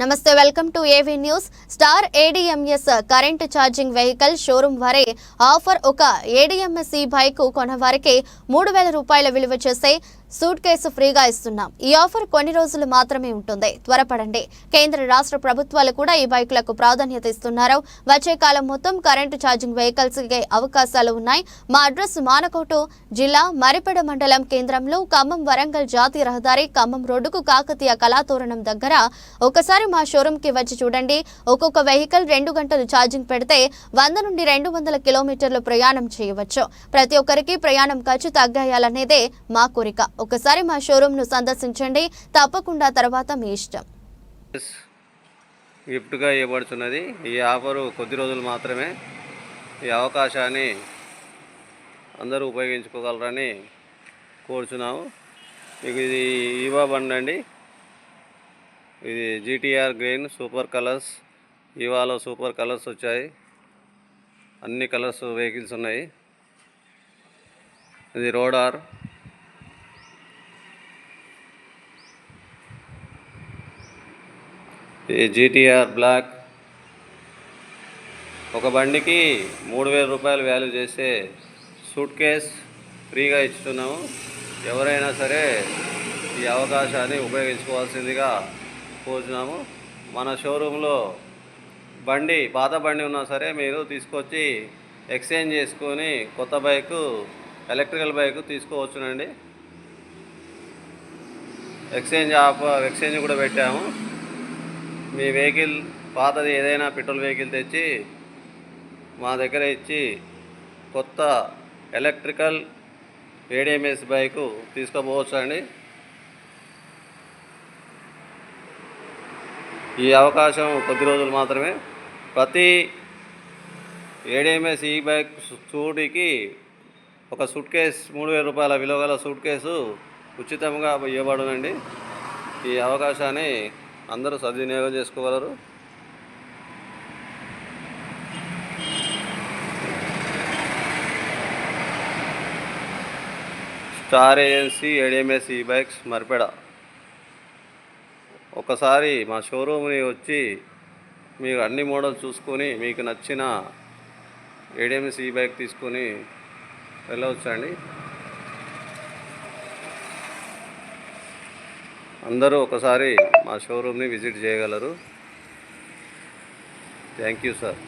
నమస్తే welcome to A V news star A D M S current charging vehicle showroom వరే offer ఒక ADMS ఈ bike కొనవారికి మూడు వేల రూపాయల విలువ చేసే సూట్ కేసు ఫ్రీగా ఇస్తున్నాం. ఈ ఆఫర్ కొన్ని రోజులు మాత్రమే ఉంటుంది. త్వరపడండి. కేంద్ర రాష్ట్ర ప్రభుత్వాలు కూడా ఈ బైకులకు ప్రాధాన్యత ఇస్తున్నారు. వచ్చే కాలం మొత్తం కరెంటు ఛార్జింగ్ వెహికల్స్కి అవకాశాలు ఉన్నాయి. మా అడ్రస్ మానకోటు జిల్లా మరిపెడ మండలం కేంద్రంలో ఖమ్మం వరంగల్ జాతీయ రహదారి ఖమ్మం రోడ్డుకు కాకతీయ కళాతోరణం దగ్గర. ఒకసారి మా షోరూమ్ వచ్చి చూడండి. ఒక్కొక్క వెహికల్ రెండు గంటలు ఛార్జింగ్ పెడితే వంద నుండి రెండు వందల కిలోమీటర్లు ప్రయాణం చేయవచ్చు. ప్రతి ఒక్కరికి ప్రయాణం ఖర్చు తగ్గాయాలనేదే మా కోరిక. ఒకసారి మా షోరూమ్ను సందర్శించండి. తప్పకుండా తర్వాత మీ ఇష్టం. గిఫ్ట్గా ఇవ్వబడుతున్నది. ఈ ఆఫరు కొద్ది రోజులు మాత్రమే ఈ అవకాశాన్ని అందరూ ఉపయోగించుకోగలరని కోరుచున్నాము. మీకు ఇది ఇవ్వబండి ఇది జీటీఆర్ గ్రీన్ సూపర్ కలర్స్ ఇవాలో సూపర్ కలర్స్ వచ్చాయి. అన్ని కలర్స్ వెహికల్స్ ఉన్నాయి. ఇది రోడార్ ఇది జీటీఆర్ బ్లాక్ ఒక బండికి మూడు వేల రూపాయలు వాల్యూ చేసే సూట్ కేస్ ఫ్రీగా ఇస్తున్నాము. ఎవరైనా సరే ఈ అవకాశాన్ని ఉపయోగించుకోవాల్సిందిగా పోసినాము మన షోరూంలో బండి పాత బండి ఉన్నా సరే మీరు తీసుకొచ్చి ఎక్స్చేంజ్ చేసుకొని కొత్త బైకు ఎలక్ట్రికల్ బైక్ తీసుకోవచ్చునండి. ఎక్స్చేంజ్ ఆఫ్ ఎక్స్చేంజ్ కూడా పెట్టాము. మీ వెహికల్ పాతది ఏదైనా పెట్రోల్ వెహికల్ తెచ్చి మా దగ్గర ఇచ్చి కొత్త ఎలక్ట్రికల్ ఏడిఎంఎస్ బైకు తీసుకోపోవచ్చు అండి ఈ అవకాశం కొద్ది రోజులు మాత్రమే. ప్రతి ఏడిఎంఎస్ ఈ బైక్ స్కూటీకి ఒక సూట్ కేస్ మూడు వేల రూపాయల విలువ గల సూట్ కేసు ఉచితంగా ఇవ్వబడునండి. ఈ అవకాశాన్ని అందరూ సద్వినియోగం చేసుకోగలరు. Star agency A D M S ఈ బైక్స్ మరిపెడ. ఒకసారి మా షోరూమ్ని వచ్చి మీరు అన్ని మోడల్ చూసుకొని మీకు నచ్చిన ఏడిఎంఎస్ ఈ బైక్ తీసుకొని వెళ్ళవచ్చండి. అందరూ ఒకసారి మా షోరూమ్ని విజిట్ చేయగలరు. Thank you sir